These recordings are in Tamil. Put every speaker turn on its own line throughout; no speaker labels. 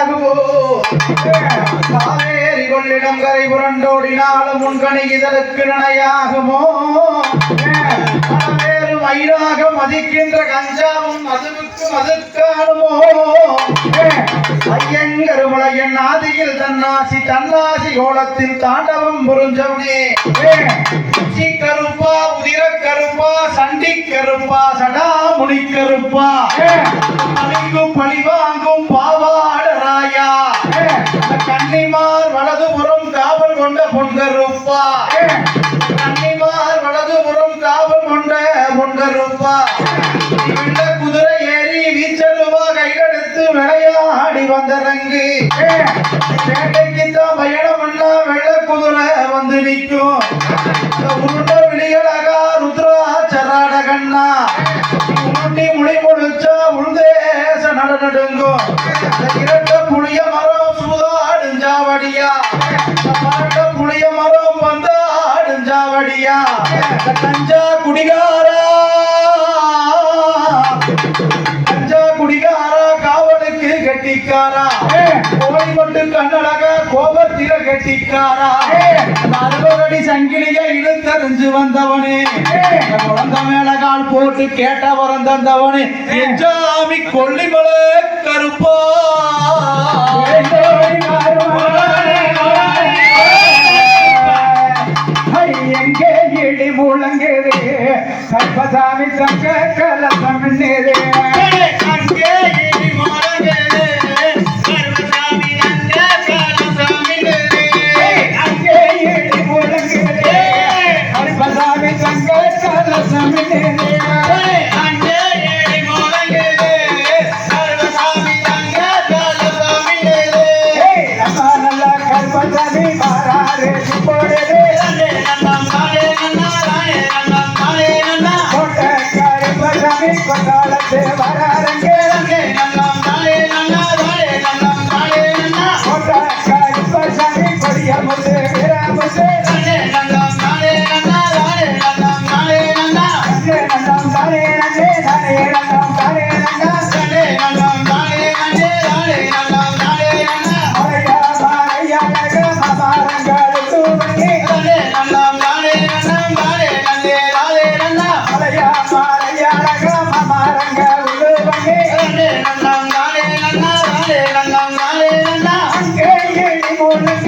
இணையாகுமோ காவேரி கொள்ளிடம் கரை புரண்டோடினாலும் உன் கணி இதற்கு நனையாகுமோ? வேறு மயிலாக மதிக்கின்ற கஞ்சாவும் மதுவுக்கு மதுக்காணுமோ ஐயங்கருமலையன் ஆதியில் தன்னாசி தன்னாசி கோலத்தில் தாண்டவம் புரிஞ்சவனே. கருப்பா உதிர கருப்பா சண்டி கருப்பா சடா முடி கருப்பா பழிக்கும் பழி முடிச்சா உள்தேச நட நடுங்கும் இரட்ட புளிய மரம் சூதாடுஞ்சாவடியா. இந்த பாட்ட புளிய மரம் வந்தாடுஞ்சாவடியா. இந்த தஞ்சா குடிகாரா. கஞ்சா குடிகாரா காவலுக்கு கெட்டிக்காரா. கோழி கொண்டு கண்ணழக கோபத்தில கெட்டிக்காரா அறுபடி சங்கிலிய இழுத்தறிஞ்சு வந்தவனே. குழந்த மேல கால் போட்டு கேட்ட வரம் தந்தவனே. எஞ்சாமி கொல்லிமலை கருப்பா.
எங்கே இடி முழங்குது? கற்பசாமி தங்க கலசம்
அங்கே இடி முழங்குது, கருப்பசாமி அங்க கலசமிடுது.
அங்கே இடி முழங்குது கற்பசாமி தங்க கலசம் நேரே
அங்கே இடி முழங்குது, கருப்பசாமி அங்க கலசமிடுது.
நல்ல கற்பசாமி மாறாரு போடுது
தானே நன்னாம், தானே நன்னா, தானே நன்னாம், தானே நன்னா.
கொண்ட கற்பசாமி கொண்டாளத்து வராருங்க
தானே நன்னாம், தானே நன்னா, தானே நன்னாம், தானே நன்னா.
கொண்ட கற்பசாமி கொடிய முத்து விராமுத்து
தானே நன்னாம், தானே நன்னா, தானே நன்னாம், தானே நன்னா.
நன்றே நன்னம் தானே நன்றே தானே நன்னம் தானே நன்னம்
தானே நன்னாம், தானே நன்னே, தானே நன்னாம், தானே நன்னா.
மலையா மாலையா நக மமாரங்கள் தூவங்கி
தானே நன்னாம், தானே நன்னாம், தானே நன்னே, தானே நன்னா.
மலையா மாலையா நக மமாரங்கள் தூவங்கி
தானே நன்னாம், தானே நன்னா, தானே நன்னாம், தானே நன்னா.
அங்கே இடி முழங்க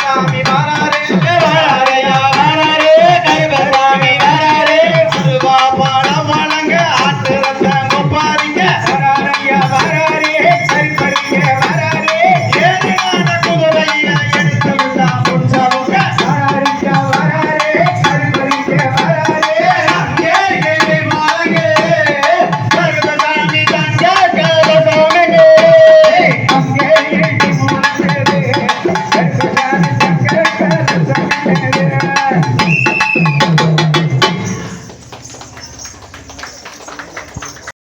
Happy birthday.